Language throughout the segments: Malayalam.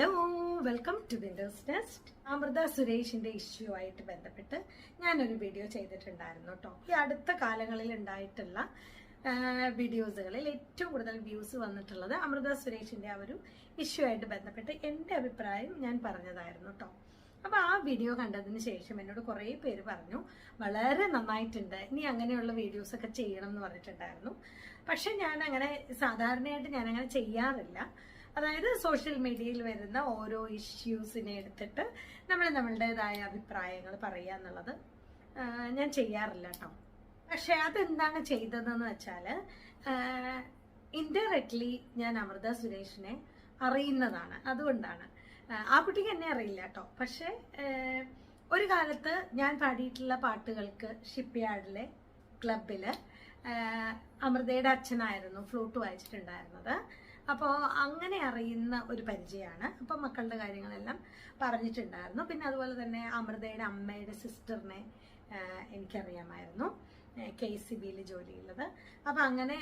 Hello welcome to windows nest Amrita സുരേഷിന്റെ ഇഷ്യൂ ആയിട്ട് ബന്ധപ്പെട്ട് ഞാനൊരു വീഡിയോ ചെയ്തിട്ടുണ്ടായിരുന്നു കേട്ടോ ഈ അടുത്ത കാലങ്ങളിൽ ഉണ്ടായിട്ടുള്ള വീഡിയോസുകളിൽ ഏറ്റവും കൂടുതൽ വ്യൂസ് വന്നിട്ടുള്ളത് അമൃത സുരേഷിന്റെ ആ ഒരു ഇഷ്യൂ ആയിട്ട് ബന്ധപ്പെട്ട് എന്റെ അഭിപ്രായം ഞാൻ പറഞ്ഞതായിരുന്നു കേട്ടോ അപ്പൊ ആ വീഡിയോ കണ്ടതിന് ശേഷം എന്നോട് കുറെ പേര് പറഞ്ഞു വളരെ നന്നായിട്ടുണ്ട്. ഇനി അങ്ങനെയുള്ള വീഡിയോസ് ഒക്കെ ചെയ്യണം എന്ന് പറഞ്ഞിട്ടുണ്ടായിരുന്നു. പക്ഷെ ഞാൻ അങ്ങനെ സാധാരണയായിട്ട് ഞാൻ അങ്ങനെ ചെയ്യാറില്ല. അതായത് സോഷ്യൽ മീഡിയയിൽ വരുന്ന ഓരോ ഇഷ്യൂസിനെ എടുത്തിട്ട് നമ്മൾ നമ്മളുടേതായ അഭിപ്രായങ്ങൾ പറയുക എന്നുള്ളത് ഞാൻ ചെയ്യാറില്ല കേട്ടോ പക്ഷെ അതെന്താണ് ചെയ്തതെന്ന് വെച്ചാൽ ഇൻഡയറക്ട്ലി ഞാൻ അമൃത സുരേഷിനെ അറിയുന്നതാണ്. അതുകൊണ്ടാണ്. ആ, കുട്ടിക്ക് എന്നെ അറിയില്ല കേട്ടോ പക്ഷേ ഒരു കാലത്ത് ഞാൻ പാടിയിട്ടുള്ള പാട്ടുകൾക്ക് ഷിപ്പ്യാർഡിലെ ക്ലബിൽ അമൃതയുടെ അച്ഛനായിരുന്നു ഫ്ലൂട്ട് വായിച്ചിട്ടുണ്ടായിരുന്നത്. അപ്പോൾ അങ്ങനെ അറിയുന്ന ഒരു പരിചയമാണ് അപ്പോൾ മക്കളുടെ കാര്യങ്ങളെല്ലാം പറഞ്ഞിട്ടുണ്ടായിരുന്നു. പിന്നെ അതുപോലെ തന്നെ അമൃതയുടെ അമ്മയുടെ സിസ്റ്ററിനെ എനിക്കറിയാമായിരുന്നു. കെ സി ബിയിൽ ജോലിയുള്ളത്. അപ്പം അങ്ങനെ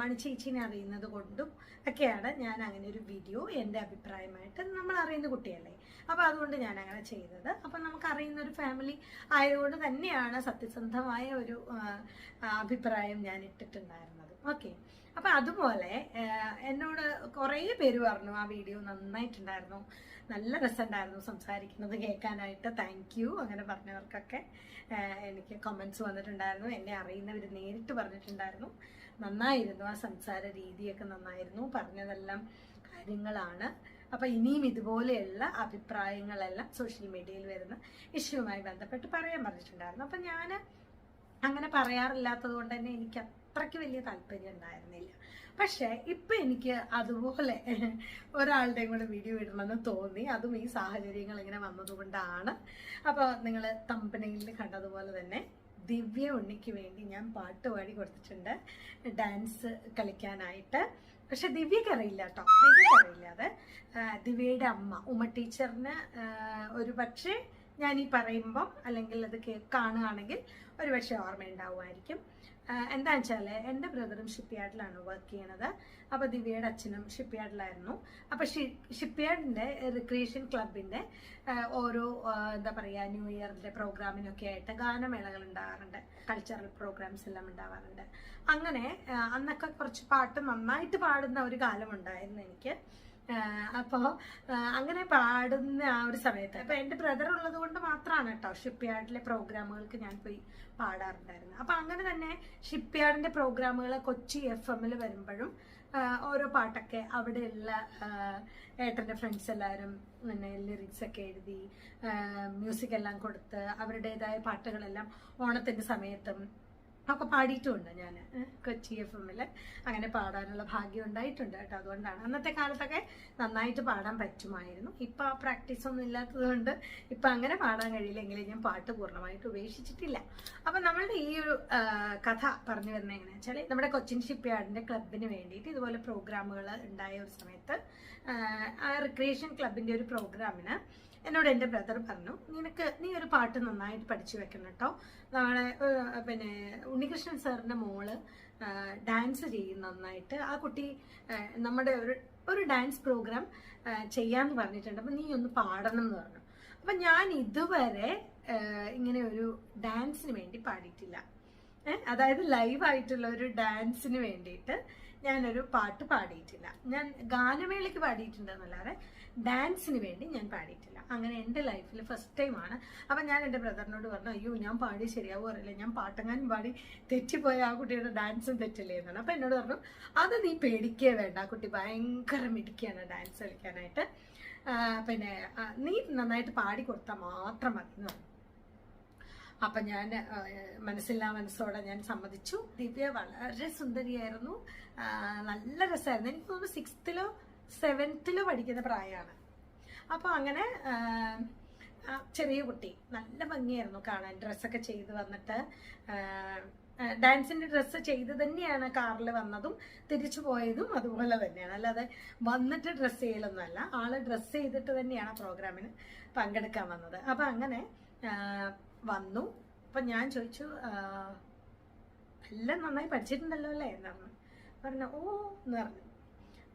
മണിച്ചേച്ചിനെ അറിയുന്നത് കൊണ്ടും ഒക്കെയാണ് ഞാൻ അങ്ങനെ ഒരു വീഡിയോ എന്റെ അഭിപ്രായമായിട്ട് നമ്മൾ അറിയുന്ന കുട്ടിയല്ലേ. അപ്പോൾ അതുകൊണ്ട് ഞാൻ അങ്ങനെ ചെയ്തത്. അപ്പം നമുക്ക് അറിയുന്ന ഒരു ഫാമിലി ആയതുകൊണ്ട് തന്നെയാണ് സത്യസന്ധമായ ഒരു അഭിപ്രായം ഞാൻ ഇട്ടിട്ടുണ്ടായിരുന്നത്. ഓക്കെ. അപ്പൊ അതുപോലെ എന്നോട് കുറേ പേര് പറഞ്ഞു ആ വീഡിയോ നന്നായിട്ടുണ്ടായിരുന്നു നല്ല രസമുണ്ടായിരുന്നു സംസാരിക്കുന്നത് കേൾക്കാനായിട്ട് താങ്ക് യു അങ്ങനെ പറഞ്ഞവർക്കൊക്കെ എനിക്ക് കമൻസ് വന്നിട്ടുണ്ടായിരുന്നു എന്നെ അറിയുന്നവർ നേരിട്ട് പറഞ്ഞിട്ടുണ്ടായിരുന്നു നന്നായിരുന്നു ആ സംസാര രീതിയൊക്കെ നന്നായിരുന്നു പറഞ്ഞതെല്ലാം കാര്യങ്ങളാണ്. അപ്പൊ ഇനിയും ഇതുപോലെയുള്ള അഭിപ്രായങ്ങളെല്ലാം സോഷ്യൽ മീഡിയയിൽ വരുന്ന ഇഷ്യൂവുമായി ബന്ധപ്പെട്ട് പറയാൻ പറഞ്ഞിട്ടുണ്ടായിരുന്നു. അപ്പൊ ഞാൻ അങ്ങനെ പറയാറില്ലാത്തത് കൊണ്ട് തന്നെ എനിക്ക് അത്രയ്ക്ക് വലിയ താല്പര്യം ഉണ്ടായിരുന്നില്ല. പക്ഷെ ഇപ്പൊ എനിക്ക് അതുപോലെ ഒരാളുടെയും കൂടെ വീഡിയോ ഇടണമെന്ന് തോന്നി. അതും ഈ സാഹചര്യങ്ങൾ ഇങ്ങനെ വന്നതുകൊണ്ടാണ്. അപ്പോൾ നിങ്ങൾ തമ്പനയിൽ കണ്ടതുപോലെ തന്നെ ദിവ്യ ഉണ്ണിക്ക് വേണ്ടി ഞാൻ പാട്ട് പാടി കൊടുത്തിട്ടുണ്ട്. ഡാൻസ് കളിക്കാനായിട്ട്. പക്ഷെ ദിവ്യക്ക് അറിയില്ല കേട്ടോ ദിവ്യക്ക് അറിയില്ല അത്. ദിവ്യയുടെ അമ്മ ഉമ്മ ടീച്ചറിന് ഒരു പക്ഷേ ഞാൻ ഈ പറയുമ്പം അല്ലെങ്കിൽ അത് കാണുകയാണെങ്കിൽ ഒരു പക്ഷേ ഓർമ്മയുണ്ടാവുമായിരിക്കും. ആഹ് വെച്ചാൽ എന്റെ ബ്രദറും ഷിപ്പ്യാർഡിലാണ് വർക്ക് ചെയ്യണത്. അപ്പോൾ ദിവ്യയുടെ അച്ഛനും ഷിപ്പ്യാർഡിലായിരുന്നു. അപ്പോൾ ഷിപ്പ്യാർഡിന്റെ റിക്രിയേഷൻ ക്ലബിന്റെ ഓരോ എന്താ പറയാ ന്യൂ ഇയറിന്റെ പ്രോഗ്രാമിനൊക്കെ ആയിട്ട് ഗാനമേളകൾ ഉണ്ടാകാറുണ്ട് കൾച്ചറൽ പ്രോഗ്രാംസ് എല്ലാം ഉണ്ടാവാറുണ്ട്. അങ്ങനെ അന്നൊക്കെ കുറച്ച് പാട്ട് നന്നായിട്ട് പാടുന്ന ഒരു കാലമുണ്ടായിരുന്നു എനിക്ക്. അപ്പോൾ അങ്ങനെ പാടുന്ന ആ ഒരു സമയത്ത്. അപ്പോൾ എന്റെ ബ്രദർ ഉള്ളത് കൊണ്ട് മാത്രമാണ് കേട്ടോ ഷിപ്പ്യാർഡിലെ പ്രോഗ്രാമുകൾക്ക് ഞാൻ പോയി പാടാറുണ്ടായിരുന്നു അപ്പോൾ അങ്ങനെ തന്നെ ഷിപ്പ്യാർഡിന്റെ പ്രോഗ്രാമുകൾ കൊച്ചി എഫ് എമ്മിൽ വരുമ്പോഴും ഓരോ പാട്ടൊക്കെ അവിടെയുള്ള ഏട്ടന്റെ ഫ്രണ്ട്സ് എല്ലാവരും പിന്നെ ലിറിക്സ് ഒക്കെ എഴുതി മ്യൂസിക് എല്ലാം കൊടുത്ത് അവരുടേതായ പാട്ടുകളെല്ലാം ഓണത്തിന്റെ സമയത്തും ഒക്കെ പാടിയിട്ടുമുണ്ട് ഞാൻ. കൊച്ചി എഫ് എമ്മിൽ അങ്ങനെ പാടാനുള്ള ഭാഗ്യം ഉണ്ടായിട്ടുണ്ട് കേട്ടോ. അതുകൊണ്ടാണ്. അന്നത്തെ കാലത്തൊക്കെ നന്നായിട്ട് പാടാൻ പറ്റുമായിരുന്നു. ഇപ്പം ആ പ്രാക്ടീസ് ഒന്നും ഇല്ലാത്തത് കൊണ്ട് ഇപ്പം അങ്ങനെ പാടാൻ കഴിയില്ലെങ്കിലും ഞാൻ പാട്ട് പൂർണമായിട്ട് ഉപേക്ഷിച്ചിട്ടില്ല. അപ്പം നമ്മളുടെ ഈ ഒരു കഥ പറഞ്ഞു വരുന്നത് എങ്ങനെയാണെന്ന് വെച്ചാൽ നമ്മുടെ കൊച്ചിൻ ഷിപ്പ്യാർഡിന്റെ ക്ലബിന് വേണ്ടിയിട്ട് ഇതുപോലെ പ്രോഗ്രാമുകൾ ഉണ്ടായ ഒരു സമയത്ത് ആ റിക്രിയേഷൻ ക്ലബിന്റെ ഒരു പ്രോഗ്രാമിന് എന്നോട് എന്റെ ബ്രദർ പറഞ്ഞു നിനക്ക് നീ ഒരു പാട്ട് നന്നായിട്ട് പഠിച്ചു വെക്കണം കേട്ടോ ഏഹ്, പിന്നെ ഉണ്ണികൃഷ്ണൻ സാറിന്റെ മോൾ ഡാൻസ് ചെയ്യും നന്നായിട്ട്. ആ കുട്ടി നമ്മുടെ ഒരു ഒരു ഡാൻസ് പ്രോഗ്രാം ചെയ്യാമെന്ന് പറഞ്ഞിട്ടുണ്ട്. അപ്പം നീ ഒന്ന് പാടണം എന്ന് പറഞ്ഞു. അപ്പം ഞാൻ ഇതുവരെ ഇങ്ങനെ ഒരു ഡാൻസിന് വേണ്ടി പാടിയിട്ടില്ല. അതായത് ലൈവായിട്ടുള്ള ഒരു ഡാൻസിന് വേണ്ടിയിട്ട് ഞാനൊരു പാട്ട് പാടിയിട്ടില്ല. ഞാൻ ഗാനമേളയ്ക്ക് പാടിയിട്ടുണ്ടെന്നല്ലാതെ ഡാൻസിന് വേണ്ടി ഞാൻ പാടിയിട്ടില്ല. അങ്ങനെ എന്റെ ലൈഫിൽ ഫസ്റ്റ് ടൈമാണ് അപ്പം ഞാൻ എന്റെ ബ്രദറിനോട് പറഞ്ഞു അയ്യോ ഞാൻ പാടി ശരിയാവും അറിയില്ല. ഞാൻ പാട്ടങ്ങാൻ പാടി തെറ്റിപ്പോയ ആ കുട്ടിയുടെ ഡാൻസും തെറ്റില്ലേ? എന്നാണ്. അപ്പം എന്നോട് പറഞ്ഞു അത് നീ പേടിക്കേ വേണ്ട ആ കുട്ടി ഭയങ്കര മിടിക്കുകയാണ് ഡാൻസ് കളിക്കാനായിട്ട്. പിന്നെ നീ നന്നായിട്ട് പാടി കൊടുത്താൽ മാത്രം മതി. എന്ന് പറഞ്ഞു. അപ്പൊ ഞാൻ മനസ്സില്ലാ മനസ്സോടെ ഞാൻ സമ്മതിച്ചു. ദിവ്യ വളരെ സുന്ദരിയായിരുന്നു. നല്ല രസമായിരുന്നു എനിക്ക് തോന്നുന്നു സിക്സ്ത്തിലോ സെവൻത്തിലോ പഠിക്കുന്ന പ്രായമാണ്. അപ്പോൾ അങ്ങനെ ചെറിയ കുട്ടി നല്ല ഭംഗിയായിരുന്നു കാണാൻ. ഡ്രസ്സൊക്കെ ചെയ്ത് വന്നിട്ട് ഡാൻസിന്റെ ഡ്രസ്സ് ചെയ്ത് തന്നെയാണ് കാറിൽ വന്നതും തിരിച്ചു പോയതും അതുപോലെ തന്നെയാണ്. അല്ലാതെ വന്നിട്ട് ഡ്രസ്സ് ചെയ്യലൊന്നുമല്ല ആൾ ഡ്രസ്സ് ചെയ്തിട്ട് തന്നെയാണ് പ്രോഗ്രാമിന് പങ്കെടുക്കാൻ വന്നത്. അപ്പം അങ്ങനെ വന്നു. അപ്പം ഞാൻ ചോദിച്ചു എല്ലാം നന്നായി പഠിച്ചിട്ടുണ്ടല്ലോ അല്ലേ? എന്ന് പറഞ്ഞു. ഓ എന്ന് പറഞ്ഞു.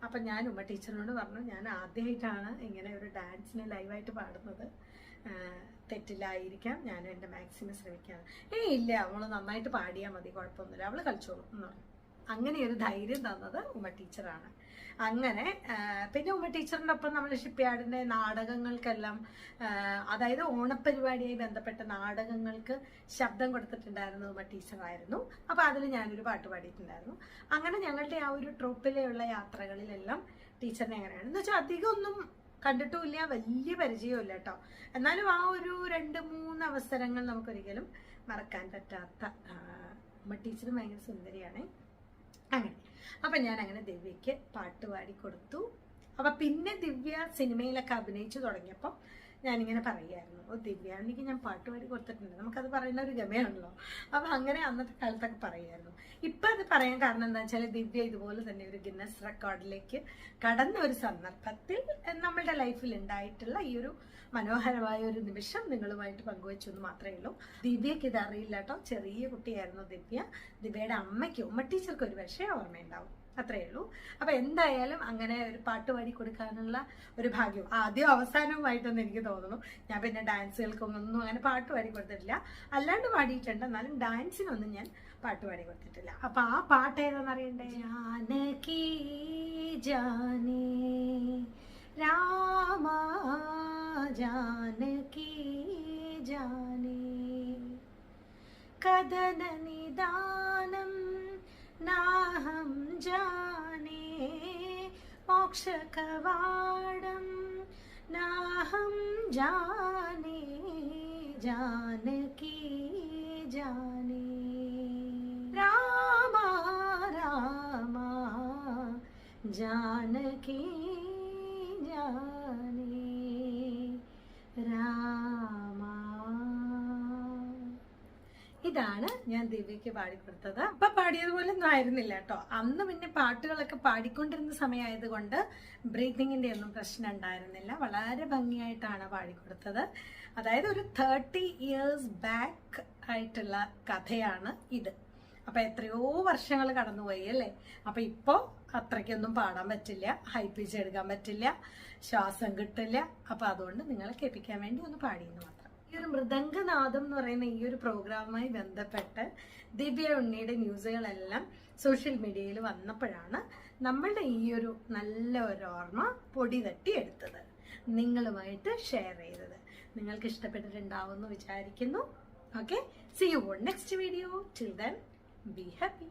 അപ്പം ഞാൻ ഉമ്മ ടീച്ചറിനോട് പറഞ്ഞു ഞാൻ ആദ്യമായിട്ടാണ് ഇങ്ങനെ ഒരു ഡാൻസിന് ലൈവായിട്ട് പാടുന്നത്. തെറ്റില്ലായിരിക്കാം. ഞാൻ എന്റെ മാക്സിമം ശ്രമിക്കാം. ഏയ് ഇല്ല. അവൾ നന്നായിട്ട് പാടിയാൽ മതി. കുഴപ്പമൊന്നുമില്ല. അവൾ കളിച്ചോളും എന്ന് പറഞ്ഞു. അങ്ങനെ ഒരു ധൈര്യം തന്നത് ഉമ്മ ടീച്ചറാണ്. അങ്ങനെ പിന്നെ ഉമ്മ ടീച്ചറിന്റെ ഒപ്പം നമ്മൾ ഷിപ്പ്യാർഡിന്റെ നാടകങ്ങൾക്കെല്ലാം അതായത് ഓണപ്പരിപാടിയായി ബന്ധപ്പെട്ട നാടകങ്ങൾക്ക് ശബ്ദം കൊടുത്തിട്ടുണ്ടായിരുന്നു ഉമ്മ ടീച്ചറായിരുന്നു. അപ്പോൾ അതിൽ ഞാനൊരു പാട്ട് പാടിയിട്ടുണ്ടായിരുന്നു. അങ്ങനെ ഞങ്ങളുടെ ആ ഒരു ട്രൂപ്പിലെയുള്ള യാത്രകളിലെല്ലാം ടീച്ചറിനെ എങ്ങനെയാണ്? എന്ന് വെച്ചാൽ അധികമൊന്നും കണ്ടിട്ടുമില്ല വലിയ പരിചയമില്ല കേട്ടോ. എന്നാലും ആ ഒരു രണ്ട് മൂന്ന് അവസരങ്ങൾ നമുക്കൊരിക്കലും മറക്കാൻ പറ്റാത്ത ഉമ്മ ടീച്ചർ ഭയങ്കര സുന്ദരിയാണ്. അങ്ങനെ. അപ്പം ഞാൻ അങ്ങനെ ദിവ്യയ്ക്ക് പാട്ട് പാടി കൊടുത്തു. അപ്പം പിന്നെ ദിവ്യ സിനിമയിലൊക്കെ അഭിനയിച്ചു തുടങ്ങിയപ്പോൾ ഞാനിങ്ങനെ പറയുമായിരുന്നു ഓ ദിവ്യാണിക്ക് ഞാൻ പാട്ട് പാടി കൊടുത്തിട്ടുണ്ട്. നമുക്കത് പറയുന്ന ഒരു ഗമയാണല്ലോ. അപ്പം അങ്ങനെ അന്നത്തെ കാലത്തൊക്കെ പറയുമായിരുന്നു ഇപ്പം അത് പറയാൻ കാരണം എന്താ വെച്ചാൽ ദിവ്യ ഇതുപോലെ തന്നെ ഒരു ഗിന്നസ് റെക്കോർഡിലേക്ക് കടന്ന ഒരു സന്ദർഭത്തിൽ നമ്മളുടെ ലൈഫിൽ ഉണ്ടായിട്ടുള്ള ഈ ഒരു മനോഹരമായ ഒരു നിമിഷം നിങ്ങളുമായിട്ട് പങ്കുവെച്ചു എന്ന് മാത്രമേ ഉള്ളൂ. ദിവ്യക്ക് ഇത് അറിയില്ല കേട്ടോ. ചെറിയ കുട്ടിയായിരുന്നു ദിവ്യ. ദിവ്യയുടെ അമ്മയ്ക്ക് ഉമ്മ ടീച്ചർക്ക് ഒരു പക്ഷേ ഓർമ്മയുണ്ടാവും. അത്രയേ ഉള്ളൂ. അപ്പൊ എന്തായാലും അങ്ങനെ ഒരു പാട്ട് പാടി കൊടുക്കാനുള്ള ഒരു ഭാഗ്യം ആദ്യം അവസാനവുമായിട്ടൊന്നും എനിക്ക് തോന്നുന്നു. ഞാൻ പിന്നെ ഡാൻസുകൾക്കൊന്നും അങ്ങനെ പാട്ട് പാടി കൊടുത്തിട്ടില്ല. അല്ലാണ്ട് പാടിയിട്ടുണ്ട്. എന്നാലും ഡാൻസിനൊന്നും ഞാൻ പാട്ട് പാടി കൊടുത്തിട്ടില്ല. അപ്പൊ ആ പാട്ട് ഏതാണെന്ന് അറിയണ്ടേ? ജാനകി ജാനേ. രാമ ജാനകി ജാനേ. കഥന നിദാനം നാഹം മോക്ഷകവാടം നാഹം ജാനേ ജാനകി ജാനേ രാമ രാമ ജാനകി ജാനേ ഇതാണ് ഞാൻ ദിവ്യക്ക് പാടിക്കൊടുത്തത്. അപ്പൊ പാടിയതുപോലെ ഒന്നും ആയിരുന്നില്ല കേട്ടോ. അന്ന് പിന്നെ പാട്ടുകളൊക്കെ പാടിക്കൊണ്ടിരുന്ന സമയമായത് കൊണ്ട് ബ്രീത്തിങ്ങിന്റെ ഒന്നും പ്രശ്നം ഉണ്ടായിരുന്നില്ല. വളരെ ഭംഗിയായിട്ടാണ് പാടിക്കൊടുത്തത്. അതായത് ഒരു തേർട്ടി ഇയേഴ്സ് ബാക്ക് ആയിട്ടുള്ള കഥയാണ് ഇത്. അപ്പൊ എത്രയോ വർഷങ്ങൾ കടന്നുപോയി അല്ലേ? അപ്പൊ ഇപ്പോ അത്രയ്ക്കൊന്നും പാടാൻ പറ്റില്ല. ഹൈ പിച്ച് എടുക്കാൻ പറ്റില്ല. ശ്വാസം കിട്ടില്ല. അപ്പൊ അതുകൊണ്ട് നിങ്ങളെ കേൾപ്പിക്കാൻ വേണ്ടി ഒന്ന് പാടിയെന്ന് മാത്രം ഈ ഒരു മൃദംഗനാഥം എന്ന് പറയുന്ന ഈ ഒരു പ്രോഗ്രാമുമായി ബന്ധപ്പെട്ട് ദിവ്യ ഉണ്ണിയുടെ ന്യൂസുകളെല്ലാം സോഷ്യൽ മീഡിയയിൽ വന്നപ്പോഴാണ് നമ്മളുടെ ഈ ഒരു നല്ല ഒരു ഓർമ്മ പൊടി തട്ടി എടുത്തത് നിങ്ങളുമായിട്ട് ഷെയർ ചെയ്തത്. നിങ്ങൾക്ക് ഇഷ്ടപ്പെട്ടിട്ടുണ്ടാവുമെന്ന് വിചാരിക്കുന്നു. Okay see you next video till then be happy